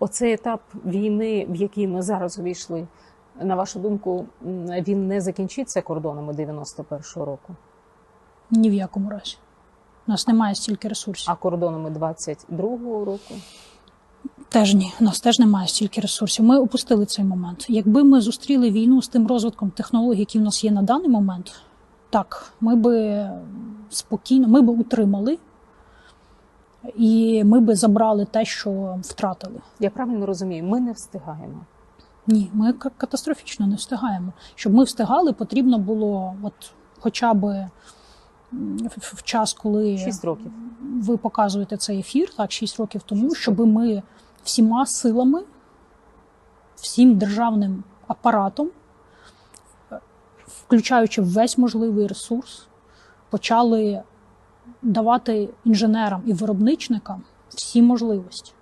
Оцей етап війни, в який ми зараз увійшли, на вашу думку, він не закінчиться кордонами 91-го року, Ні в якому разі. У нас немає стільки ресурсів. а кордонами 22-го року. Теж ні, у нас теж немає стільки ресурсів. Ми опустили цей момент. Якби ми зустріли війну з тим розвитком технологій, які в нас є на даний момент, так, ми би спокійно, ми би утримали, і ми би забрали те, що втратили. Я правильно розумію, ми не встигаємо. Ні, ми катастрофічно не встигаємо. Щоб ми встигали, потрібно було, от хоча б в- час, коли 6 років. ви показуєте цей ефір, так, 6 років тому, щоб ми всіма силами, всім державним апаратом, е, включаючи весь можливий ресурс, почали давати інженерам і виробничникам всі можливості.